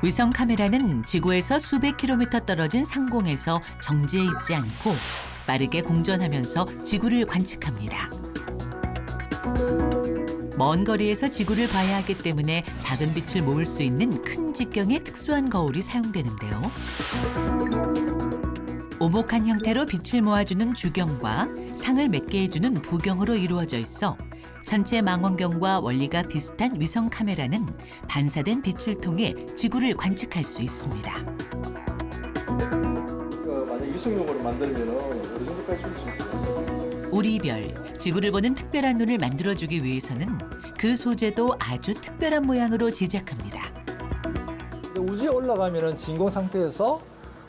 위성 카메라는 지구에서 수백 킬로미터 떨어진 상공에서 정지해 있지 않고 빠르게 공전하면서 지구를 관측합니다. 먼 거리에서 지구를 봐야 하기 때문에 작은 빛을 모을 수 있는 큰 직경의 특수한 거울이 사용되는데요. 오목한 형태로 빛을 모아주는 주경과 상을 맺게 해주는 부경으로 이루어져 있어 전체 망원경과 원리가 비슷한 위성 카메라는 반사된 빛을 통해 지구를 관측할 수 있습니다. 그 만약 위성용으로 만들면 어느 정도까지 줄수 있어요? 우리별, 지구를 보는 특별한 눈을 만들어주기 위해서는 그 소재도 아주 특별한 모양으로 제작합니다. 우주에 올라가면은 진공 상태에서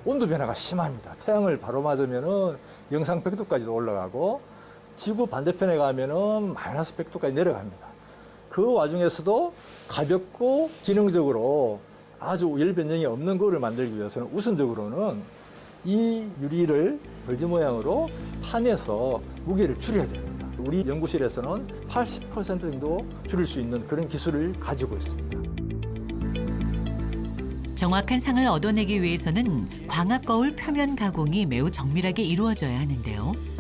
온도 변화가 심합니다. 태양을 바로 맞으면은 영상 100도까지도 올라가고 지구 반대편에 가면은 마이너스 100도까지 내려갑니다. 그 와중에서도 가볍고 기능적으로 아주 열 변형이 없는 거를 만들기 위해서는 우선적으로는 이 유리를 벌지 모양으로 판에서 무게를 줄여야 됩니다. 우리 연구실에서는 80% 정도 줄일 수 있는 그런 기술을 가지고 있습니다. 정확한 상을 얻어내기 위해서는 광학 거울 표면 가공이 매우 정밀하게 이루어져야 하는데요.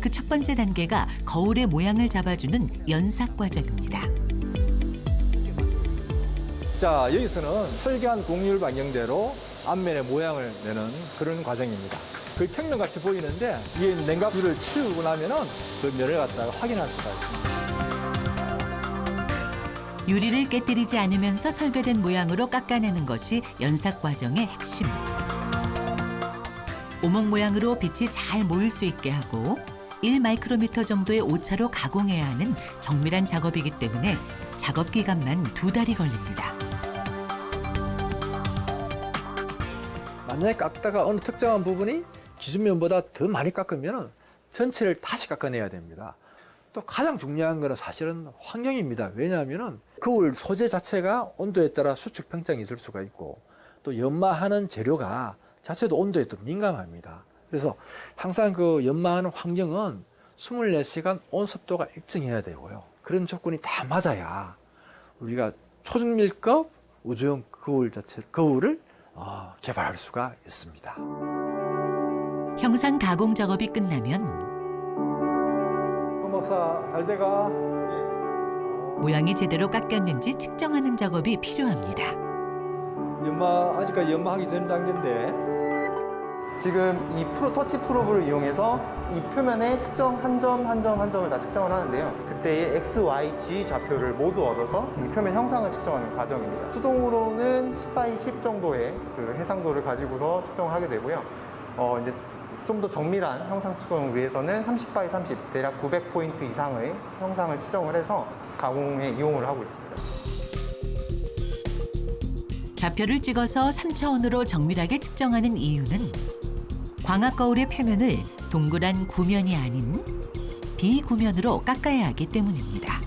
그 첫 번째 단계가 거울의 모양을 잡아주는 연삭 과정입니다. 자, 여기서는 설계한 공률 방향대로 앞면의 모양을 내는 그런 과정입니다. 그 평면 같이 보이는데 위에 냉각유를 치우고 나면은 그 면을 갖다가 확인할 수가 있습니다. 유리를 깨뜨리지 않으면서 설계된 모양으로 깎아내는 것이 연삭 과정의 핵심. 오목 모양으로 빛이 잘 모일 수 있게 하고 1마이크로미터 정도의 오차로 가공해야 하는 정밀한 작업이기 때문에 작업 기간만 두 달이 걸립니다. 만약에 깎다가 어느 특정한 부분이 기준면보다 더 많이 깎으면 전체를 다시 깎아내야 됩니다. 또 가장 중요한 거는 사실은 환경입니다. 왜냐하면 거울 소재 자체가 온도에 따라 수축 평장이 있을 수가 있고 또 연마하는 재료가 자체도 온도에 또 민감합니다. 그래서 항상 그 연마하는 환경은 24시간 온습도가 일정해야 되고요. 그런 조건이 다 맞아야 우리가 초중밀급 우주형 거울 자체 거울을 어, 개발할 수가 있습니다. 형상 가공 작업이 끝나면 그 박사 잘 돼가. 모양이 제대로 깎였는지 측정하는 작업이 필요합니다. 연마 아직까지 연마하기 전 단계인데 지금 이 프로 터치 프로브를 이용해서 이 표면의 특정 한 점 한 점 한 점을 다 측정을 하는데요. 그때의 x, y, g 좌표를 모두 얻어서 이 표면 형상을 측정하는 과정입니다. 수동으로는 10 by 10 정도의 그 해상도를 가지고서 측정을 하게 되고요. 어, 이제 좀 더 정밀한 형상 측정을 위해서는 30 by 30 대략 900포인트 이상의 형상을 측정을 해서 가공에 이용을 하고 있습니다. 좌표를 찍어서 3차원으로 정밀하게 측정하는 이유는 광학 거울의 표면을 동그란 구면이 아닌 비구면으로 깎아야 하기 때문입니다.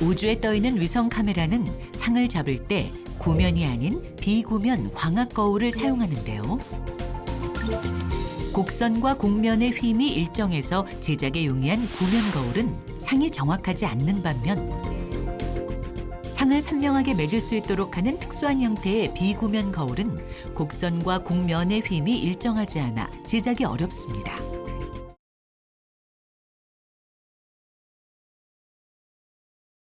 우주에 떠 있는 위성 카메라는 상을 잡을 때 구면이 아닌 비구면 광학 거울을 사용하는데요. 곡선과 곡면의 힘이 일정해서 제작에 용이한 구면 거울은 상이 정확하지 않는 반면 상을 선명하게 맺을 수 있도록 하는 특수한 형태의 비구면 거울은 곡선과 곡면의 힘이 일정하지 않아 제작이 어렵습니다.